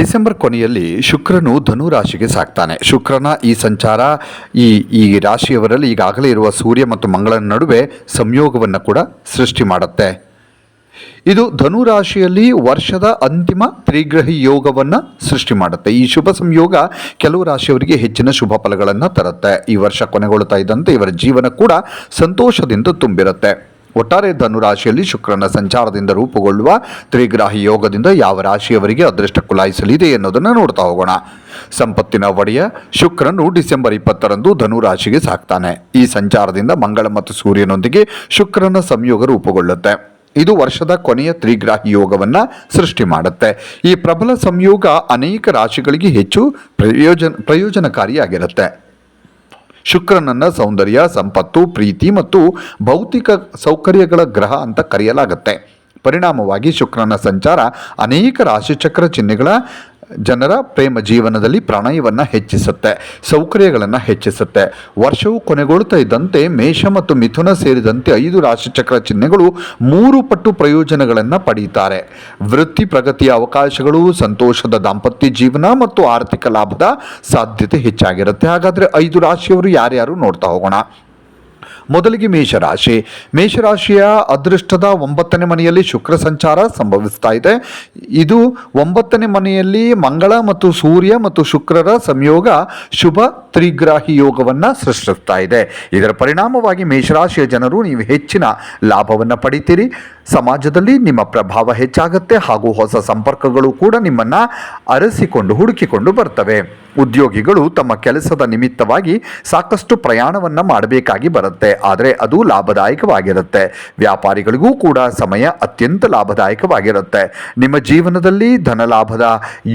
December ಕೊನೆಯಲ್ಲಿ ಶುಕ್ರನು ಧನು ರಾಶಿಗೆ ಸಾಕ್ತಾನೆ. ಶುಕ್ರನ ಈ ಸಂಚಾರ, ಈ ಈ ರಾಶಿಯವರಲ್ಲಿ ಈಗಾಗಲೇ ಇರುವ ಸೂರ್ಯ ಮತ್ತು ಮಂಗಳನ ನಡುವೆ ಸಂಯೋಗವನ್ನು ಕೂಡ ಸೃಷ್ಟಿ ಮಾಡುತ್ತೆ. ಇದು ಧನು ರಾಶಿಯಲ್ಲಿ ವರ್ಷದ ಅಂತಿಮ ತ್ರಿಗ್ರಹಿ ಯೋಗವನ್ನು ಸೃಷ್ಟಿ ಮಾಡುತ್ತೆ. ಈ ಶುಭ ಸಂಯೋಗ ಕೆಲವು ರಾಶಿಯವರಿಗೆ ಹೆಚ್ಚಿನ ಶುಭ ಫಲಗಳನ್ನು ತರುತ್ತೆ. ಈ ವರ್ಷ ಕೊನೆಗೊಳ್ಳುತ್ತಾ ಇದ್ದಂತೆ ಇವರ ಜೀವನ ಕೂಡ ಸಂತೋಷದಿಂದ ತುಂಬಿರುತ್ತೆ. ಒಟ್ಟಾರೆ ಧನು ರಾಶಿಯಲ್ಲಿ ಶುಕ್ರನ ಸಂಚಾರದಿಂದ ರೂಪುಗೊಳ್ಳುವ ತ್ರಿಗ್ರಾಹಿ ಯೋಗದಿಂದ ಯಾವ ರಾಶಿಯವರಿಗೆ ಅದೃಷ್ಟ ಕುಲಾಯಿಸಲಿದೆ ಎನ್ನುವುದನ್ನು ನೋಡ್ತಾ ಹೋಗೋಣ. ಸಂಪತ್ತಿನ ಒಡೆಯ ಶುಕ್ರನು ಡಿಸೆಂಬರ್ ಇಪ್ಪತ್ತರಂದು ಧನು ರಾಶಿಗೆ ಸಾಕ್ತಾನೆ. ಈ ಸಂಚಾರದಿಂದ ಮಂಗಳ ಮತ್ತು ಸೂರ್ಯನೊಂದಿಗೆ ಶುಕ್ರನ ಸಂಯೋಗ ರೂಪುಗೊಳ್ಳುತ್ತೆ. ಇದು ವರ್ಷದ ಕೊನೆಯ ತ್ರಿಗ್ರಾಹಿ ಯೋಗವನ್ನು ಸೃಷ್ಟಿ ಮಾಡುತ್ತೆ. ಈ ಪ್ರಬಲ ಸಂಯೋಗ ಅನೇಕ ರಾಶಿಗಳಿಗೆ ಹೆಚ್ಚು ಪ್ರಯೋಜನ ಪ್ರಯೋಜನಕಾರಿಯಾಗಿರುತ್ತೆ. ಶುಕ್ರನನ್ನ ಸೌಂದರ್ಯ, ಸಂಪತ್ತು, ಪ್ರೀತಿ ಮತ್ತು ಭೌತಿಕ ಸೌಕರ್ಯಗಳ ಗ್ರಹ ಅಂತ ಕರೆಯಲಾಗುತ್ತೆ. ಪರಿಣಾಮವಾಗಿ ಶುಕ್ರನ ಸಂಚಾರ ಅನೇಕ ರಾಶಿಚಕ್ರ ಚಿಹ್ನೆಗಳ ಜನರ ಪ್ರೇಮ ಜೀವನದಲ್ಲಿ ಪ್ರಣಯವನ್ನು ಹೆಚ್ಚಿಸುತ್ತೆ, ಸೌಕರ್ಯಗಳನ್ನು ಹೆಚ್ಚಿಸುತ್ತೆ. ವರ್ಷವು ಕೊನೆಗೊಳ್ತಾ ಇದ್ದಂತೆ ಮೇಷ ಮತ್ತು ಮಿಥುನ ಸೇರಿದಂತೆ ಐದು ರಾಶಿಚಕ್ರ ಚಿಹ್ನೆಗಳು ಮೂರು ಪಟ್ಟು ಪ್ರಯೋಜನಗಳನ್ನು ಪಡೆಯುತ್ತಾರೆ ವೃತ್ತಿ ಪ್ರಗತಿಯ ಅವಕಾಶಗಳು, ಸಂತೋಷದ ದಾಂಪತ್ಯ ಜೀವನ ಮತ್ತು ಆರ್ಥಿಕ ಲಾಭದ ಸಾಧ್ಯತೆ ಹೆಚ್ಚಾಗಿರುತ್ತೆ. ಹಾಗಾದರೆ ಐದು ರಾಶಿಯವರು ಯಾರ್ಯಾರು ನೋಡ್ತಾ ಹೋಗೋಣ. ಮೊದಲಿಗೆ ಮೇಷರಾಶಿ. ಮೇಷರಾಶಿಯ ಅದೃಷ್ಟದ ಒಂಬತ್ತನೇ ಮನೆಯಲ್ಲಿ ಶುಕ್ರ ಸಂಚಾರ ಸಂಭವಿಸ್ತಾ ಇದೆ. ಇದು ಒಂಬತ್ತನೇ ಮನೆಯಲ್ಲಿ ಮಂಗಳ ಮತ್ತು ಸೂರ್ಯ ಮತ್ತು ಶುಕ್ರರ ಸಂಯೋಗ ಶುಭ ತ್ರಿಗ್ರಾಹಿ ಯೋಗವನ್ನು ಸೃಷ್ಟಿಸ್ತಾ ಇದೆ. ಇದರ ಪರಿಣಾಮವಾಗಿ ಮೇಷರಾಶಿಯ ಜನರು ನೀವು ಹೆಚ್ಚಿನ ಲಾಭವನ್ನು ಪಡಿತೀರಿ. ಸಮಾಜದಲ್ಲಿ ನಿಮ್ಮ ಪ್ರಭಾವ ಹೆಚ್ಚಾಗುತ್ತೆ ಹಾಗೂ ಹೊಸ ಸಂಪರ್ಕಗಳು ಕೂಡ ನಿಮ್ಮನ್ನು ಅರಸಿಕೊಂಡು ಹುಡುಕಿಕೊಂಡು ಬರ್ತವೆ. ಉದ್ಯೋಗಿಗಳು ತಮ್ಮ ಕೆಲಸದ ನಿಮಿತ್ತವಾಗಿ ಸಾಕಷ್ಟು ಪ್ರಯಾಣವನ್ನು ಮಾಡಬೇಕಾಗಿ ಬರುತ್ತೆ. ಆದರೆ ಅದು ಲಾಭದಾಯಕವಾಗಿರುತ್ತೆ. ವ್ಯಾಪಾರಿಗಳಿಗೂ ಕೂಡ ಸಮಯ ಅತ್ಯಂತ ಲಾಭದಾಯಕವಾಗಿರುತ್ತೆ. ನಿಮ್ಮ ಜೀವನದಲ್ಲಿ ಧನ ಲಾಭದ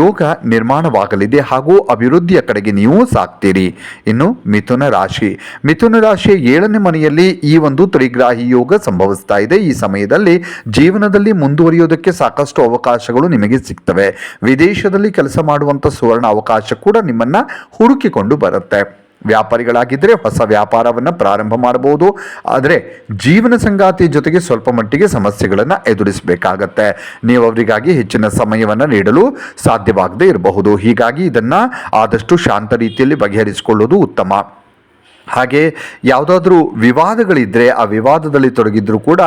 ಯೋಗ ನಿರ್ಮಾಣವಾಗಲಿದೆ ಹಾಗೂ ಅಭಿವೃದ್ಧಿಯ ಕಡೆಗೆ ನೀವು ಸಾಕ್ತೀರಿ. ಇನ್ನು ಮಿಥುನ ರಾಶಿ. ಮಿಥುನ ರಾಶಿಯ ಏಳನೇ ಮನೆಯಲ್ಲಿ ಈ ಒಂದು ತ್ರಿಗ್ರಾಹಿ ಯೋಗ ಸಂಭವಿಸ್ತಾ ಇದೆ. ಈ ಸಮಯದಲ್ಲಿ ಜೀವನದಲ್ಲಿ ಮುಂದುವರಿಯೋದಕ್ಕೆ ಸಾಕಷ್ಟು ಅವಕಾಶಗಳು ನಿಮಗೆ ಸಿಗ್ತವೆ. ವಿದೇಶದಲ್ಲಿ ಕೆಲಸ ಮಾಡುವಂಥ ಸುವರ್ಣ ಅವಕಾಶ ಕೂಡ ನಿಮ್ಮನ್ನ ಹುಡುಕಿಕೊಂಡು ಬರುತ್ತೆ. ವ್ಯಾಪಾರಿಗಳಾಗಿದ್ದರೆ ಹೊಸ ವ್ಯಾಪಾರವನ್ನು ಪ್ರಾರಂಭ ಮಾಡಬಹುದು. ಆದರೆ ಜೀವನ ಸಂಗಾತಿ ಜೊತೆಗೆ ಸ್ವಲ್ಪ ಮಟ್ಟಿಗೆ ಸಮಸ್ಯೆಗಳನ್ನು ಎದುರಿಸಬೇಕಾಗತ್ತೆ. ನೀವು ಅವರಿಗಾಗಿ ಹೆಚ್ಚಿನ ಸಮಯವನ್ನು ನೀಡಲು ಸಾಧ್ಯವಾಗದೇ ಇರಬಹುದು. ಹೀಗಾಗಿ ಇದನ್ನು ಆದಷ್ಟು ಶಾಂತ ರೀತಿಯಲ್ಲಿ ಬಗೆಹರಿಸಿಕೊಳ್ಳುವುದು ಉತ್ತಮ. ಹಾಗೆ ಯಾವುದಾದ್ರೂ ವಿವಾದಗಳಿದ್ದರೆ ಆ ವಿವಾದದಲ್ಲಿ ತೊಡಗಿದ್ರೂ ಕೂಡ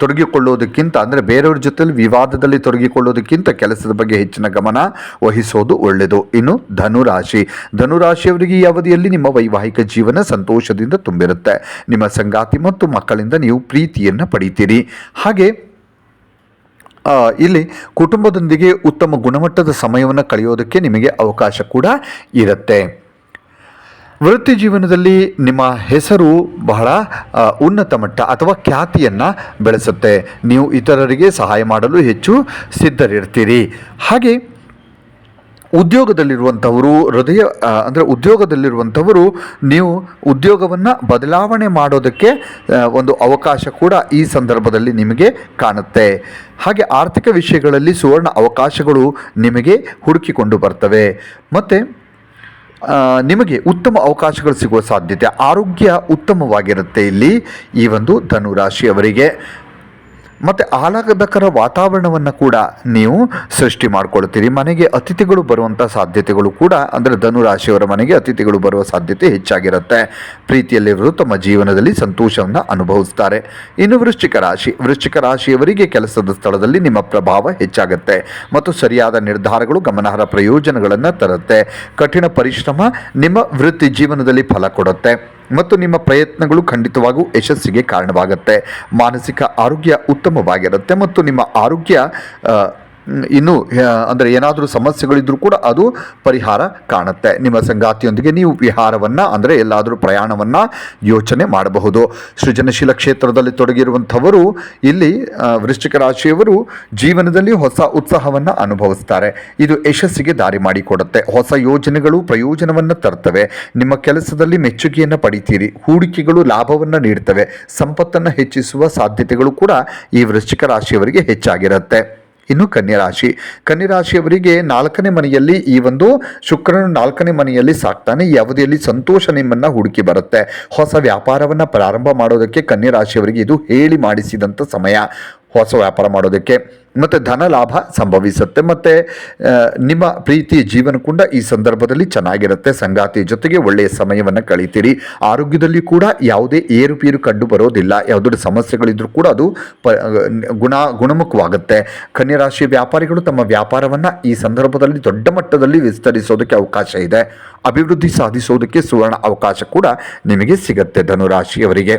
ತೊಡಗಿಕೊಳ್ಳೋದಕ್ಕಿಂತ ಅಂದರೆ ಬೇರೆಯವ್ರ ಜೊತೆಲಿ ವಿವಾದದಲ್ಲಿ ತೊಡಗಿಕೊಳ್ಳೋದಕ್ಕಿಂತ ಕೆಲಸದ ಬಗ್ಗೆ ಹೆಚ್ಚಿನ ಗಮನ ವಹಿಸೋದು ಒಳ್ಳೆಯದು. ಇನ್ನು ಧನುರಾಶಿ. ಧನುರಾಶಿಯವರಿಗೆ ಈ ಅವಧಿಯಲ್ಲಿ ನಿಮ್ಮ ವೈವಾಹಿಕ ಜೀವನ ಸಂತೋಷದಿಂದ ತುಂಬಿರುತ್ತೆ. ನಿಮ್ಮ ಸಂಗಾತಿ ಮತ್ತು ಮಕ್ಕಳಿಂದ ನೀವು ಪ್ರೀತಿಯನ್ನು ಪಡೀತೀರಿ. ಹಾಗೆ ಇಲ್ಲಿ ಕುಟುಂಬದೊಂದಿಗೆ ಉತ್ತಮ ಗುಣಮಟ್ಟದ ಸಮಯವನ್ನು ಕಳೆಯೋದಕ್ಕೆ ನಿಮಗೆ ಅವಕಾಶ ಕೂಡ ಇರುತ್ತೆ. ವೃತ್ತಿ ಜೀವನದಲ್ಲಿ ನಿಮ್ಮ ಹೆಸರು ಬಹಳ ಉನ್ನತ ಮಟ್ಟ ಅಥವಾ ಖ್ಯಾತಿಯನ್ನು ಬೆಳೆಸುತ್ತೆ. ನೀವು ಇತರರಿಗೆ ಸಹಾಯ ಮಾಡಲು ಹೆಚ್ಚು ಸಿದ್ಧರಿರ್ತೀರಿ. ಹಾಗೆ ಉದ್ಯೋಗದಲ್ಲಿರುವಂಥವರು, ಹೃದಯ ಅಂದರೆ ಉದ್ಯೋಗದಲ್ಲಿರುವಂಥವರು, ನೀವು ಉದ್ಯೋಗವನ್ನು ಬದಲಾವಣೆ ಮಾಡೋದಕ್ಕೆ ಒಂದು ಅವಕಾಶ ಕೂಡ ಈ ಸಂದರ್ಭದಲ್ಲಿ ನಿಮಗೆ ಕಾಣುತ್ತೆ. ಹಾಗೆ ಆರ್ಥಿಕ ವಿಷಯಗಳಲ್ಲಿ ಸುವರ್ಣ ಅವಕಾಶಗಳು ನಿಮಗೆ ಹುಡುಕಿಕೊಂಡು ಬರ್ತವೆ. ಮತ್ತು ನಿಮಗೆ ಉತ್ತಮ ಅವಕಾಶಗಳು ಸಿಗುವ ಸಾಧ್ಯತೆ. ಆರೋಗ್ಯ ಉತ್ತಮವಾಗಿರುತ್ತೆ ಇಲ್ಲಿ. ಈ ಒಂದು ಧನುರಾಶಿಯವರಿಗೆ. ಮತ್ತು ಆಹ್ಲಾದಕರ ವಾತಾವರಣವನ್ನು ಕೂಡ ನೀವು ಸೃಷ್ಟಿ ಮಾಡ್ಕೊಳ್ತೀರಿ. ಮನೆಗೆ ಅತಿಥಿಗಳು ಬರುವಂಥ ಸಾಧ್ಯತೆಗಳು ಕೂಡ ಅಂದರೆ ಧನುರಾಶಿಯವರ ಮನೆಗೆ ಅತಿಥಿಗಳು ಬರುವ ಸಾಧ್ಯತೆ ಹೆಚ್ಚಾಗಿರುತ್ತೆ. ಪ್ರೀತಿಯಲ್ಲಿರೋರು ತಮ್ಮ ಜೀವನದಲ್ಲಿ ಸಂತೋಷವನ್ನು ಅನುಭವಿಸ್ತಾರೆ. ಇನ್ನು ವೃಶ್ಚಿಕ ರಾಶಿ, ವೃಶ್ಚಿಕ ರಾಶಿಯವರಿಗೆ ಕೆಲಸದ ಸ್ಥಳದಲ್ಲಿ ನಿಮ್ಮ ಪ್ರಭಾವ ಹೆಚ್ಚಾಗುತ್ತೆ. ಮತ್ತು ಸರಿಯಾದ ನಿರ್ಧಾರಗಳು ಗಮನಾರ್ಹ ಪ್ರಯೋಜನಗಳನ್ನು ತರುತ್ತೆ. ಕಠಿಣ ಪರಿಶ್ರಮ ನಿಮ್ಮ ವೃತ್ತಿ ಜೀವನದಲ್ಲಿ ಫಲ ಕೊಡುತ್ತೆ. ಮತ್ತು ನಿಮ್ಮ ಪ್ರಯತ್ನಗಳು ಖಂಡಿತವಾಗೂ ಯಶಸ್ಸಿಗೆ ಕಾರಣವಾಗುತ್ತೆ. ಮಾನಸಿಕ ಆರೋಗ್ಯ ಉತ್ತಮವಾಗಿರುತ್ತೆ ಮತ್ತು ನಿಮ್ಮ ಆರೋಗ್ಯ ಇನ್ನು ಅಂದರೆ ಏನಾದರೂ ಸಮಸ್ಯೆಗಳಿದ್ರೂ ಕೂಡ ಅದು ಪರಿಹಾರ ಕಾಣುತ್ತೆ. ನಿಮ್ಮ ಸಂಗಾತಿಯೊಂದಿಗೆ ನೀವು ವಿಹಾರವನ್ನು, ಅಂದರೆ ಎಲ್ಲಾದರೂ ಪ್ರಯಾಣವನ್ನು ಯೋಚನೆ ಮಾಡಬಹುದು. ಸೃಜನಶೀಲ ಕ್ಷೇತ್ರದಲ್ಲಿ ತೊಡಗಿರುವಂಥವರು ಇಲ್ಲಿ ವೃಶ್ಚಿಕ ರಾಶಿಯವರು ಜೀವನದಲ್ಲಿ ಹೊಸ ಉತ್ಸಾಹವನ್ನು ಅನುಭವಿಸ್ತಾರೆ. ಇದು ಯಶಸ್ಸಿಗೆ ದಾರಿ ಮಾಡಿಕೊಡುತ್ತೆ. ಹೊಸ ಯೋಜನೆಗಳು ಪ್ರಯೋಜನವನ್ನು ತರ್ತವೆ. ನಿಮ್ಮ ಕೆಲಸದಲ್ಲಿ ಮೆಚ್ಚುಗೆಯನ್ನು ಪಡಿತೀರಿ. ಹೂಡಿಕೆಗಳು ಲಾಭವನ್ನು ನೀಡ್ತವೆ. ಸಂಪತ್ತನ್ನು ಹೆಚ್ಚಿಸುವ ಸಾಧ್ಯತೆಗಳು ಕೂಡ ಈ ವೃಶ್ಚಿಕ ರಾಶಿಯವರಿಗೆ ಹೆಚ್ಚಾಗಿರುತ್ತೆ. ಇನ್ನು ಕನ್ಯರಾಶಿ. ಕನ್ಯರಾಶಿಯವರಿಗೆ ನಾಲ್ಕನೇ ಮನೆಯಲ್ಲಿ ಈ ಒಂದು ಶುಕ್ರನು ನಾಲ್ಕನೇ ಮನೆಯಲ್ಲಿ ಸಾಕ್ತಾನೆ. ಈ ಅವಧಿಯಲ್ಲಿ ಸಂತೋಷ ನಿಮ್ಮನ್ನ ಹುಡುಕಿ ಬರುತ್ತೆ. ಹೊಸ ವ್ಯಾಪಾರವನ್ನು ಪ್ರಾರಂಭ ಮಾಡೋದಕ್ಕೆ ಕನ್ಯರಾಶಿಯವರಿಗೆ ಇದು ಹೇಳಿ ಮಾಡಿಸಿದಂಥ ಸಮಯ. ಹೊಸ ವ್ಯಾಪಾರ ಮಾಡೋದಕ್ಕೆ ಮತ್ತು ಧನ ಲಾಭ ಸಂಭವಿಸುತ್ತೆ. ಮತ್ತು ನಿಮ್ಮ ಪ್ರೀತಿ ಜೀವನ ಕೂಡ ಈ ಸಂದರ್ಭದಲ್ಲಿ ಚೆನ್ನಾಗಿರುತ್ತೆ. ಸಂಗಾತಿ ಜೊತೆಗೆ ಒಳ್ಳೆಯ ಸಮಯವನ್ನು ಕಳೀತೀರಿ. ಆರೋಗ್ಯದಲ್ಲಿ ಕೂಡ ಯಾವುದೇ ಏರುಪೇರು ಕಂಡು ಬರೋದಿಲ್ಲ. ಯಾವುದಾದ್ರು ಸಮಸ್ಯೆಗಳಿದ್ರೂ ಕೂಡ ಅದು ಪ ಗುಣ, ಗುಣಮುಖವಾಗುತ್ತೆ. ಕನ್ಯಾ ರಾಶಿಯ ವ್ಯಾಪಾರಿಗಳು ತಮ್ಮ ವ್ಯಾಪಾರವನ್ನು ಈ ಸಂದರ್ಭದಲ್ಲಿ ದೊಡ್ಡ ಮಟ್ಟದಲ್ಲಿ ವಿಸ್ತರಿಸೋದಕ್ಕೆ ಅವಕಾಶ ಇದೆ. ಅಭಿವೃದ್ಧಿ ಸಾಧಿಸೋದಕ್ಕೆ ಸುವರ್ಣ ಅವಕಾಶ ಕೂಡ ನಿಮಗೆ ಸಿಗುತ್ತೆ ಧನುರಾಶಿಯವರಿಗೆ.